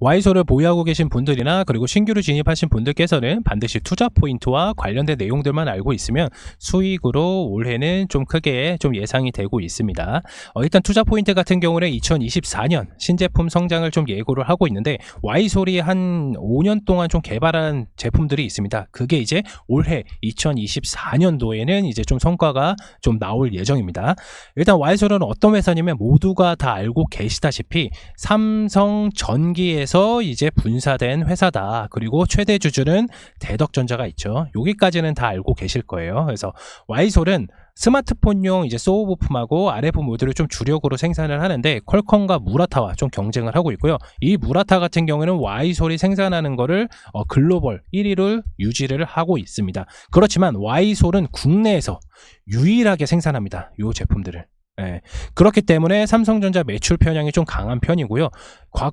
와이소를 보유하고 계신 분들이나 그리고 신규로 진입하신 분들께서는 반드시 투자 포인트와 관련된 내용들만 알고 있으면 수익으로 올해는 좀 크게 좀 예상이 되고 있습니다. 어, 일단 투자 포인트 같은 경우는 2024년 신제품 성장을 좀 예고를 하고 있는데 와이솔이 한 5년 동안 좀 개발한 제품들이 있습니다. 그게 이제 올해 2024년도에는 이제 좀 성과가 좀 나올 예정입니다. 일단 와이솔은 어떤 회사냐면 모두가 다 알고 계시다시피 삼성 전기에서 이제 분사된 회사다. 그리고 최대 주주는 대덕전자가 있죠. 여기까지는 다 알고 계실 거예요. 그래서 와이솔은 스마트폰용 이제 소우 부품하고 RF 모듈을 좀 주력으로 생산을 하는데 퀄컴과 무라타와 좀 경쟁을 하고 있고요. 이 무라타 같은 경우에는 와이솔이 생산하는 거를 어, 글로벌 1위를 유지를 하고 있습니다. 그렇지만 와이솔은 국내에서 유일하게 생산합니다. 이 제품들을. 예. 그렇기 때문에 삼성전자 매출 편향이 좀 강한 편이고요. 과,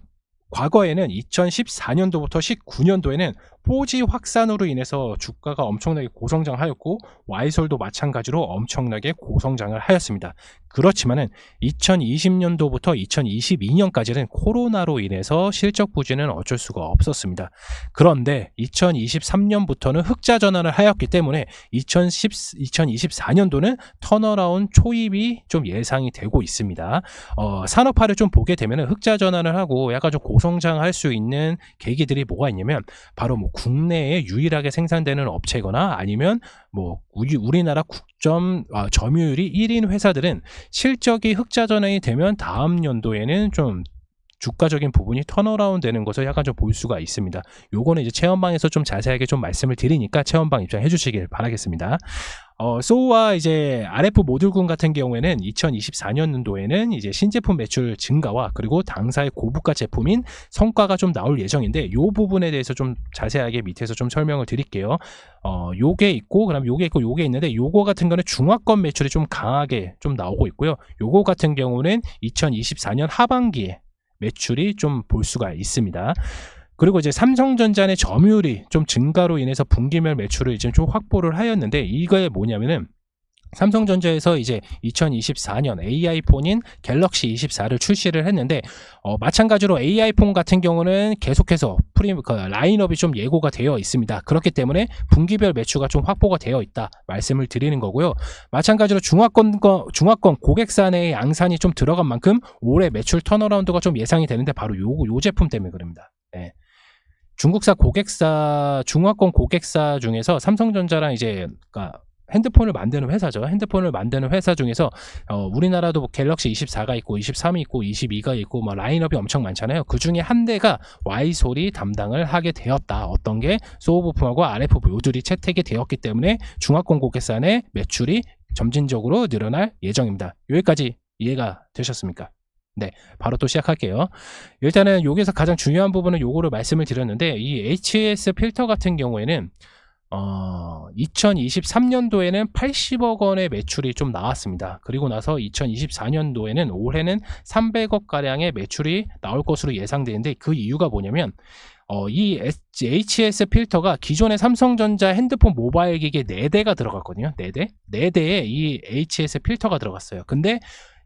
과거에는 2014년도부터 19년도에는 4G 확산으로 인해서 주가가 엄청나게 고성장하였고 와이솔도 마찬가지로 엄청나게 고성장을 하였습니다. 그렇지만은 2020년도부터 2022년까지는 코로나로 인해서 실적 부진은 어쩔 수가 없었습니다. 그런데 2023년부터는 흑자 전환을 하였기 때문에 2010, 2024년도는 턴어라운 초입이 좀 예상이 되고 있습니다. 어, 산업화를 좀 보게 되면 흑자 전환을 하고 약간 좀 고성장할 수 있는 계기들이 뭐가 있냐면 바로 뭐 국내에 유일하게 생산되는 업체거나 아니면 뭐 우리, 우리 나라 국점 아, 점유율이 1인 회사들은 실적이 흑자 전환이 되면 다음 연도에는 좀 주가적인 부분이 턴어라운 되는 것을 약간 좀 볼 수가 있습니다. 요거는 이제 체험방에서 좀 자세하게 좀 말씀을 드리니까 체험방 입장해 주시길 바라겠습니다. 어, 소우와 이제 RF 모듈군 같은 경우에는 2024년도에는 이제 신제품 매출 증가와 그리고 당사의 고부가 제품인 성과가 좀 나올 예정인데 이 부분에 대해서 좀 자세하게 밑에서 좀 설명을 드릴게요. 어, 요게 있고 그다음 요게 있고 요게 있는데 요거 같은 거는 중화권 매출이 좀 강하게 좀 나오고 있고요. 요거 같은 경우는 2024년 하반기에 매출이 좀 볼 수가 있습니다. 그리고 이제 삼성전자의 점유율이 좀 증가로 인해서 분기별 매출을 이제 좀 확보를 하였는데 이거에 뭐냐면은 삼성전자에서 이제 2024년 AI 폰인 갤럭시 24를 출시를 했는데 어, 마찬가지로 AI 폰 같은 경우는 계속해서 프리 그 라인업이 좀 예고가 되어 있습니다. 그렇기 때문에 분기별 매출가 좀 확보가 되어 있다 말씀을 드리는 거고요. 마찬가지로 중화권 중화권 고객사 내의 양산이 좀 들어간 만큼 올해 매출 턴어라운드가 좀 예상이 되는데 바로 요, 요 제품 때문에 그럽니다. 예. 중국사 고객사 중화권 고객사 중에서 삼성전자랑 이제 그러니까 핸드폰을 만드는 회사죠. 핸드폰을 만드는 회사 중에서 어, 우리나라도 뭐 갤럭시 24가 있고 23이 있고 22가 있고 뭐 라인업이 엄청 많잖아요. 그 중에 한 대가 와이솔이 담당을 하게 되었다. 어떤 게 소우 부품하고 RF 모듈이 채택이 되었기 때문에 중화권 고객사 내 매출이 점진적으로 늘어날 예정입니다. 여기까지 이해가 되셨습니까? 네, 바로 또 시작할게요. 일단은 여기서 가장 중요한 부분은 요거를 말씀을 드렸는데 이 HS 필터 같은 경우에는 어, 2023년도에는 80억 원의 매출이 좀 나왔습니다. 그리고 나서 2024년도에는 올해는 300억 가량의 매출이 나올 것으로 예상되는데 그 이유가 뭐냐면 어, 이 HS 필터가 기존의 삼성전자 핸드폰 모바일 기계 4대가 들어갔거든요. 4대. 4대에 이 HS 필터가 들어갔어요. 근데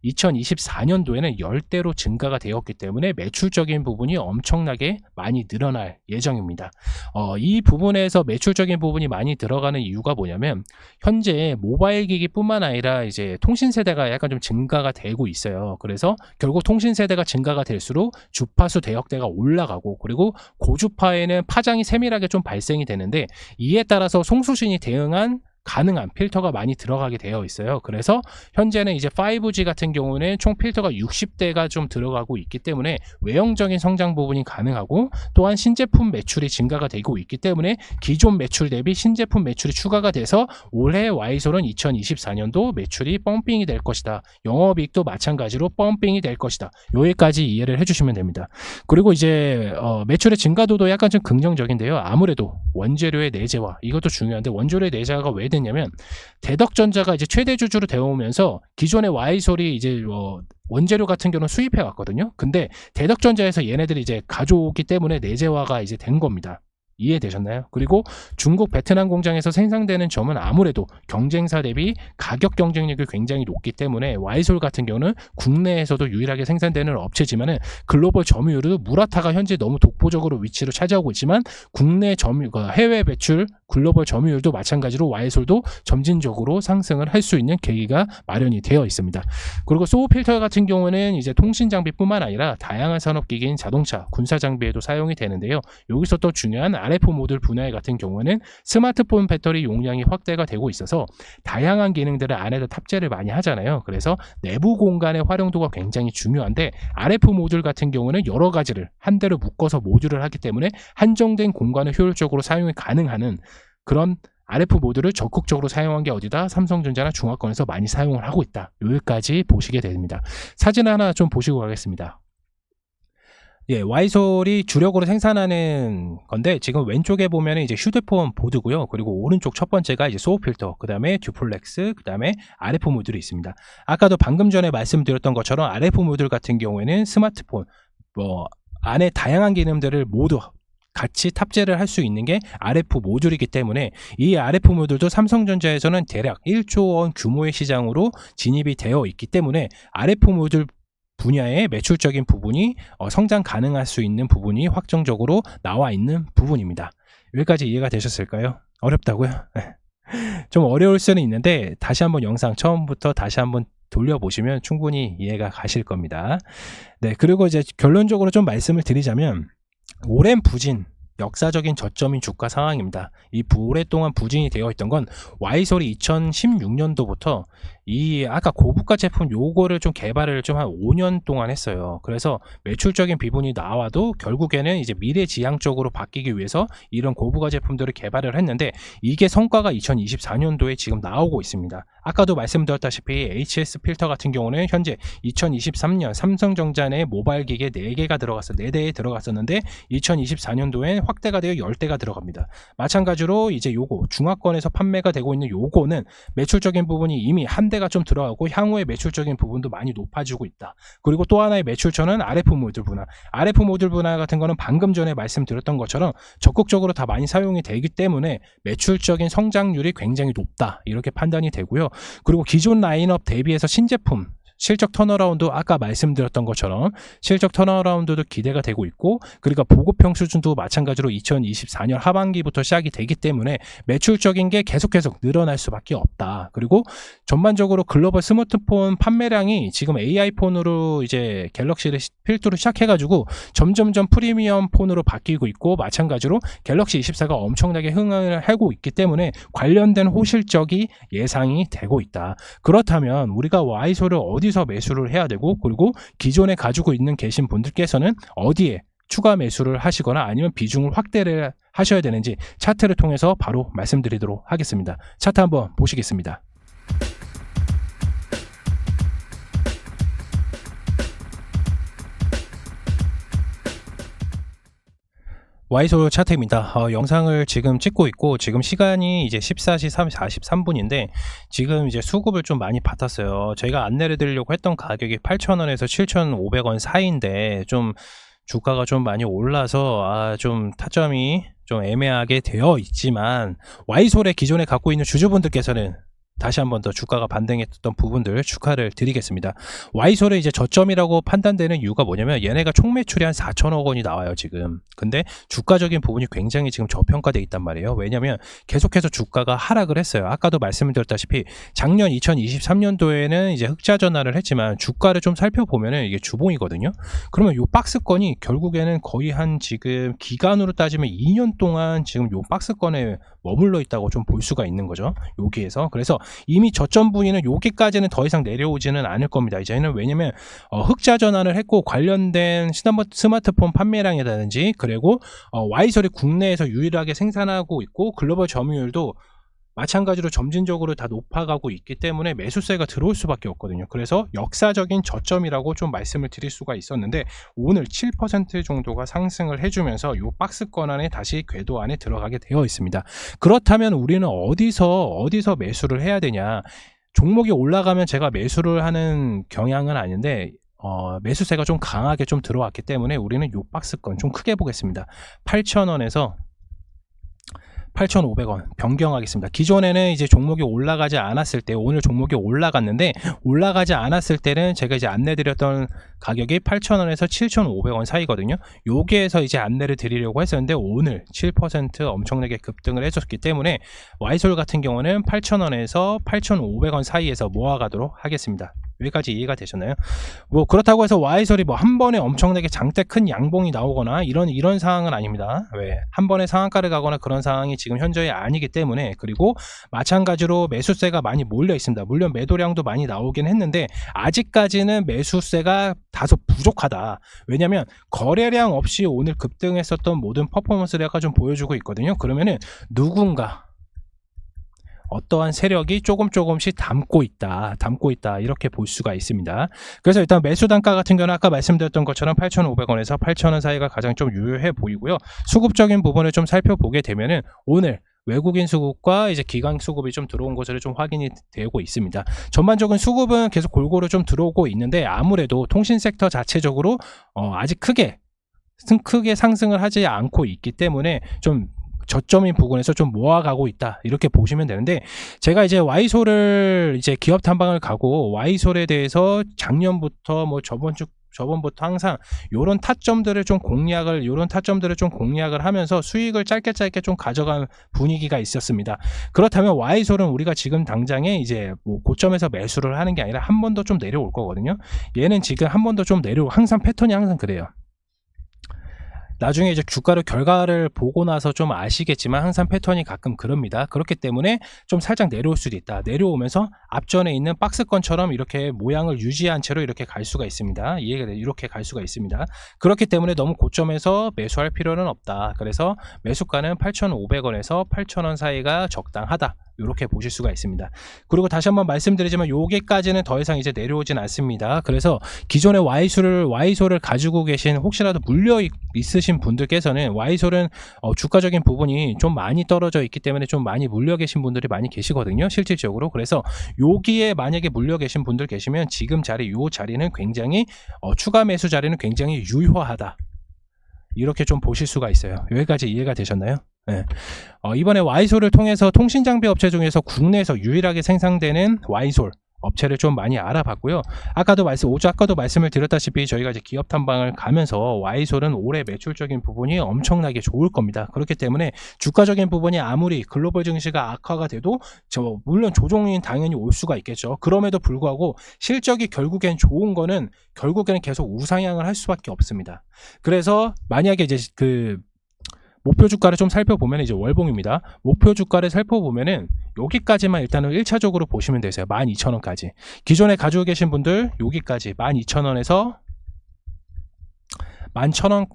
2024년도에는 10대로 증가가 되었기 때문에 매출적인 부분이 엄청나게 많이 늘어날 예정입니다. 어, 이 부분에서 매출적인 부분이 많이 들어가는 이유가 뭐냐면 현재 모바일 기기뿐만 아니라 이제 통신 세대가 약간 좀 증가가 되고 있어요. 그래서 결국 통신 세대가 증가가 될수록 주파수 대역대가 올라가고 그리고 고주파에는 파장이 세밀하게 좀 발생이 되는데 이에 따라서 송수신이 대응한 가능한 필터가 많이 들어가게 되어 있어요. 그래서 현재는 이제 5G 같은 경우는 총 필터가 60대가 좀 들어가고 있기 때문에 외형적인 성장 부분이 가능하고 또한 신제품 매출이 증가가 되고 있기 때문에 기존 매출 대비 신제품 매출이 추가가 돼서 올해 와이솔은 2024년도 매출이 펌핑이 될 것이다. 영업이익도 마찬가지로 펌핑이 될 것이다. 여기까지 이해를 해주시면 됩니다. 그리고 이제 어, 매출의 증가도도 약간 좀 긍정적인데요. 아무래도 원재료의 내재화 이것도 중요한데 원재료의 내재화가 왜 됐냐면 대덕전자가 이제 최대 주주로 되어오면서 기존의 와이솔이 이제 어, 원재료 같은 경우는 수입해 왔거든요. 근데 대덕전자에서 얘네들이 이제 가져오기 때문에 내재화가 이제 된 겁니다. 이해되셨나요? 그리고 중국 베트남 공장에서 생산되는 점은 아무래도 경쟁사 대비 가격 경쟁력이 굉장히 높기 때문에 와이솔 같은 경우는 국내에서도 유일하게 생산되는 업체지만은 글로벌 점유율도 무라타가 현재 너무 독보적으로 위치를 차지하고 있지만 국내 점유, 그 해외 배출 글로벌 점유율도 마찬가지로 와이솔도 점진적으로 상승을 할 수 있는 계기가 마련이 되어 있습니다. 그리고 소우 필터 같은 경우는 이제 통신 장비뿐만 아니라 다양한 산업 기기인 자동차, 군사 장비에도 사용이 되는데요. 여기서 또 중요한 RF 모듈 분야 같은 경우는 스마트폰 배터리 용량이 확대가 되고 있어서 다양한 기능들을 안에다 탑재를 많이 하잖아요. 그래서 내부 공간의 활용도가 굉장히 중요한데 RF 모듈 같은 경우는 여러 가지를 한 대로 묶어서 모듈을 하기 때문에 한정된 공간을 효율적으로 사용이 가능하는 그런 RF 모듈을 적극적으로 사용한 게 어디다? 삼성전자나 중화권에서 많이 사용을 하고 있다. 여기까지 보시게 됩니다. 사진 하나 좀 보시고 가겠습니다. 예, 와이솔이 주력으로 생산하는 건데 지금 왼쪽에 보면 이제 휴대폰 보드고요. 그리고 오른쪽 첫 번째가 이제 소우 필터, 그다음에 듀플렉스, 그다음에 RF 모듈이 있습니다. 아까도 방금 전에 말씀드렸던 것처럼 RF 모듈 같은 경우에는 스마트폰 뭐 안에 다양한 기능들을 모두 같이 탑재를 할 수 있는 게 RF 모듈이기 때문에 이 RF 모듈도 삼성전자에서는 대략 1조 원 규모의 시장으로 진입이 되어 있기 때문에 RF 모듈 분야의 매출적인 부분이 어, 성장 가능할 수 있는 부분이 확정적으로 나와 있는 부분입니다. 여기까지 이해가 되셨을까요? 어렵다고요? 네. 좀 어려울 수는 있는데 다시 한번 영상 처음부터 다시 한번 돌려보시면 충분히 이해가 가실 겁니다. 네, 그리고 이제 결론적으로 좀 말씀을 드리자면 오랜 부진, 역사적인 저점인 주가 상황입니다. 이 오랫동안 부진이 되어 있던 건 와이솔이 2016년도부터 이 아까 고부가 제품 요거를 좀 개발을 좀 한 5년 동안 했어요. 그래서 매출적인 비분이 나와도 결국에는 이제 미래지향적으로 바뀌기 위해서 이런 고부가 제품들을 개발을 했는데 이게 성과가 2024년도에 지금 나오고 있습니다. 아까도 말씀드렸다시피 HS 필터 같은 경우는 현재 2023년 삼성전자 내 모바일 기계 4개가 들어갔어 4대에 들어갔었는데 2024년도엔 확대가 되어 10대가 들어갑니다. 마찬가지로 이제 요거 중화권에서 판매가 되고 있는 요거는 매출적인 부분이 이미 한 대가 좀 들어가고 향후에 매출적인 부분도 많이 높아지고 있다. 그리고 또 하나의 매출처는 RF 모듈 분할. RF 모듈 분할 같은 거는 방금 전에 말씀드렸던 것처럼 적극적으로 다 많이 사용이 되기 때문에 매출적인 성장률이 굉장히 높다. 이렇게 판단이 되고요. 그리고 기존 라인업 대비해서 신제품 실적 턴어라운드 아까 말씀드렸던 것처럼 실적 턴어라운드도 기대가 되고 있고 그리고 보급형 수준도 마찬가지로 2024년 하반기부터 시작이 되기 때문에 매출적인 게 계속 계속 늘어날 수밖에 없다. 그리고 전반적으로 글로벌 스마트폰 판매량이 지금 AI 폰으로 이제 갤럭시를 시- 필두로 시작해가지고 점점점 프리미엄 폰으로 바뀌고 있고 마찬가지로 갤럭시 24가 엄청나게 흥을 하고 있기 때문에 관련된 호실적이 예상이 되고 있다. 그렇다면 우리가 와이소를 어디 서 매수를 해야 되고 그리고 기존에 가지고 있는 계신 분들께서는 어디에 추가 매수를 하시거나 아니면 비중을 확대를 하셔야 되는지 차트를 통해서 바로 말씀드리도록 하겠습니다. 차트 한번 보시겠습니다. 와이솔 차트입니다. 어, 영상을 지금 찍고 있고 지금 시간이 이제 14시 43분인데 지금 이제 수급을 좀 많이 받았어요. 저희가 안내를 드리려고 했던 가격이 8,000원에서 7,500원 사이인데 좀 주가가 좀 많이 올라서 아, 좀 타점이 좀 애매하게 되어 있지만 와이솔의 기존에 갖고 있는 주주분들께서는 다시 한 번 더 주가가 반등했던 부분들 축하를 드리겠습니다. 와이솔의 이제 저점이라고 판단되는 이유가 뭐냐면 얘네가 총 매출이 한 4천억 원이 나와요 지금. 근데 주가적인 부분이 굉장히 지금 저평가돼 있단 말이에요. 왜냐면 계속해서 주가가 하락을 했어요. 아까도 말씀드렸다시피 작년 2023년도에는 이제 흑자 전환을 했지만 주가를 좀 살펴보면은 이게 주봉이거든요. 그러면 요 박스권이 결국에는 거의 한 지금 기간으로 따지면 2년 동안 지금 요 박스권에 머물러 있다고 좀 볼 수가 있는 거죠. 여기에서. 그래서 이미 저점 부위는 여기까지는 더 이상 내려오지는 않을 겁니다. 이제는 왜냐면 어, 흑자 전환을 했고 관련된 스마트- 스마트폰 판매량이라든지 그리고 어, 와이솔이 국내에서 유일하게 생산하고 있고 글로벌 점유율도 마찬가지로 점진적으로 다 높아가고 있기 때문에 매수세가 들어올 수밖에 없거든요. 그래서 역사적인 저점이라고 좀 말씀을 드릴 수가 있었는데 오늘 7% 정도가 상승을 해주면서 이 박스권 안에 다시 궤도 안에 들어가게 되어 있습니다. 그렇다면 우리는 어디서 어디서 매수를 해야 되냐? 종목이 올라가면 제가 매수를 하는 경향은 아닌데 어, 매수세가 좀 강하게 좀 들어왔기 때문에 우리는 요 박스권 좀 크게 보겠습니다. 8,000원에서 8,500원 변경하겠습니다. 기존에는 이제 종목이 올라가지 않았을 때 오늘 종목이 올라갔는데 올라가지 않았을 때는 제가 이제 안내 드렸던 가격이 8,000원에서 7,500원 사이거든요. 여기에서 이제 안내를 드리려고 했었는데 오늘 7% 엄청나게 급등을 해줬기 때문에 와이솔 같은 경우는 8,000원에서 8,500원 사이에서 모아가도록 하겠습니다. 여기까지 이해가 되셨나요? 뭐 그렇다고 해서 와이솔이 뭐 한 번에 엄청나게 장대 큰 양봉이 나오거나 이런 이런 상황은 아닙니다. 왜? 한 번에 상한가를 가거나 그런 상황이 지금 현저히 아니기 때문에 그리고 마찬가지로 매수세가 많이 몰려 있습니다. 물론 매도량도 많이 나오긴 했는데 아직까지는 매수세가 다소 부족하다. 왜냐하면 거래량 없이 오늘 급등했었던 모든 퍼포먼스를 약간 좀 보여주고 있거든요. 그러면은 누군가 어떠한 세력이 조금 조금씩 담고 있다, 담고 있다 이렇게 볼 수가 있습니다. 그래서 일단 매수 단가 같은 경우는 아까 말씀드렸던 것처럼 8,500원에서 8,000원 사이가 가장 좀 유효해 보이고요. 수급적인 부분을 좀 살펴보게 되면은 오늘 외국인 수급과 이제 기관 수급이 좀 들어온 것으로 좀 확인이 되고 있습니다. 전반적인 수급은 계속 골고루 좀 들어오고 있는데 아무래도 통신 섹터 자체적으로 어, 아직 크게 승- 크게 상승을 하지 않고 있기 때문에 좀 저점인 부분에서 좀 모아가고 있다 이렇게 보시면 되는데 제가 이제 와이솔을 이제 기업 탐방을 가고 와이솔에 대해서 작년부터 뭐 저번 주 저번부터 항상 요런 타점들을 좀 공략을 요런 타점들을 좀 공략을 하면서 수익을 짧게 짧게 좀 가져간 분위기가 있었습니다. 그렇다면 와이솔은 우리가 지금 당장에 이제 뭐 고점에서 매수를 하는 게 아니라 한 번 더 좀 내려올 거거든요. 얘는 지금 한 번 더 좀 내려 항상 패턴이 항상 그래요. 나중에 이제 주가를 결과를 보고 나서 좀 아시겠지만 항상 패턴이 가끔 그럽니다. 그렇기 때문에 좀 살짝 내려올 수도 있다. 내려오면서 앞전에 있는 박스권처럼 이렇게 모양을 유지한 채로 이렇게 갈 수가 있습니다. 이해가 돼 이렇게 갈 수가 있습니다. 그렇기 때문에 너무 고점에서 매수할 필요는 없다. 그래서 매수가는 8,500원에서 8,000원 사이가 적당하다. 이렇게 보실 수가 있습니다. 그리고 다시 한번 말씀드리지만 여기까지는 더 이상 이제 내려오진 않습니다. 그래서 기존의 Y수를 Y소를 가지고 계신 혹시라도 물려 있- 있으신 분들께서는 Y솔은 어, 주가적인 부분이 좀 많이 떨어져 있기 때문에 좀 많이 물려 계신 분들이 많이 계시거든요. 실질적으로. 그래서 여기에 만약에 물려 계신 분들 계시면 지금 자리 요 자리는 굉장히 어, 추가 매수 자리는 굉장히 유효하다. 이렇게 좀 보실 수가 있어요. 여기까지 이해가 되셨나요? 네. 어, 이번에 와이솔을 통해서 통신 장비 업체 중에서 국내에서 유일하게 생산되는 와이솔 업체를 좀 많이 알아봤고요. 아까도 말씀, 아까도 말씀을 드렸다시피 저희가 이제 기업 탐방을 가면서 와이솔은 올해 매출적인 부분이 엄청나게 좋을 겁니다. 그렇기 때문에 주가적인 부분이 아무리 글로벌 증시가 악화가 돼도 저 물론 조정이 당연히 올 수가 있겠죠. 그럼에도 불구하고 실적이 결국엔 좋은 거는 결국에는 계속 우상향을 할 수밖에 없습니다. 그래서 만약에 이제 그 목표 주가를 좀 살펴보면 이제 월봉입니다. 목표 주가를 살펴보면은 여기까지만 일단은 1차적으로 보시면 되세요. 12,000원까지. 기존에 가지고 계신 분들 여기까지 12,000원에서 11,000원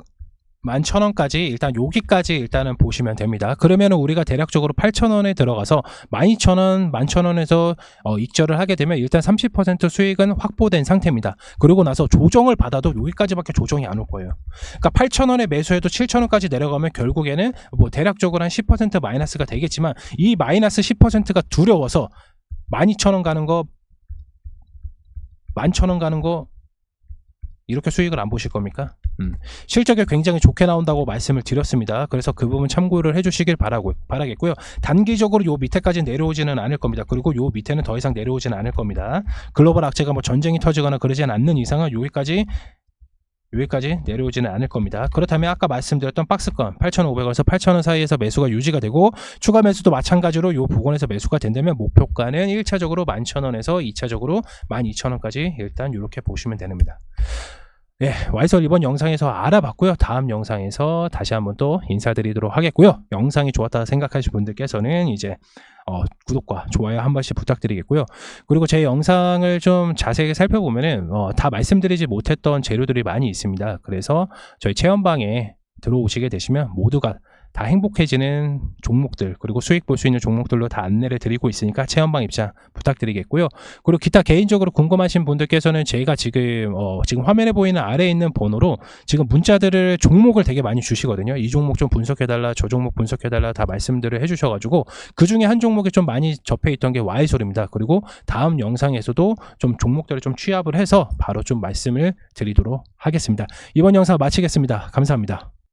11,000원까지 일단 여기까지 일단은 보시면 됩니다. 그러면은 우리가 대략적으로 8,000원에 들어가서 12,000원, 11,000원에서 어, 익절을 하게 되면 일단 30% 수익은 확보된 상태입니다. 그리고 나서 조정을 받아도 여기까지밖에 조정이 안 올 거예요. 그러니까 8,000원에 매수해도 7,000원까지 내려가면 결국에는 뭐 대략적으로 한 10% 마이너스가 되겠지만 이 마이너스 10%가 두려워서 12,000원 가는 거 11,000원 가는 거 이렇게 수익을 안 보실 겁니까? 음. 실적이 굉장히 좋게 나온다고 말씀을 드렸습니다. 그래서 그 부분 참고를 해주시길 바라고, 바라겠고요. 단기적으로 요 밑에까지 내려오지는 않을 겁니다. 그리고 요 밑에는 더 이상 내려오지는 않을 겁니다. 글로벌 악재가 뭐 전쟁이 터지거나 그러진 않는 이상은 여기까지 여기까지 내려오지는 않을 겁니다. 그렇다면 아까 말씀드렸던 박스권 8,500원에서 8,000원 사이에서 매수가 유지가 되고 추가 매수도 마찬가지로 이 부분에서 매수가 된다면 목표가는 1차적으로 11,000원에서 2차적으로 12,000원까지 일단 이렇게 보시면 됩니다. 예, 와이설 이번 영상에서 알아봤고요. 다음 영상에서 다시 한번 또 인사드리도록 하겠고요. 영상이 좋았다 생각하시는 분들께서는 이제 어, 구독과 좋아요 한 번씩 부탁드리겠고요. 그리고 제 영상을 좀 자세히 살펴보면은 어, 다 말씀드리지 못했던 재료들이 많이 있습니다. 그래서 저희 체험방에 들어오시게 되시면 모두가 다 행복해지는 종목들 그리고 수익 볼 수 있는 종목들로 다 안내를 드리고 있으니까 체험방 입장 부탁드리겠고요. 그리고 기타 개인적으로 궁금하신 분들께서는 제가 지금 어, 지금 화면에 보이는 아래에 있는 번호로 지금 문자들을 종목을 되게 많이 주시거든요. 이 종목 좀 분석해달라, 저 종목 분석해달라 다 말씀들을 해주셔가지고 그 중에 한 종목이 좀 많이 접해 있던 게 와이솔입니다. 그리고 다음 영상에서도 좀 종목들을 좀 취합을 해서 바로 좀 말씀을 드리도록 하겠습니다. 이번 영상 마치겠습니다. 감사합니다.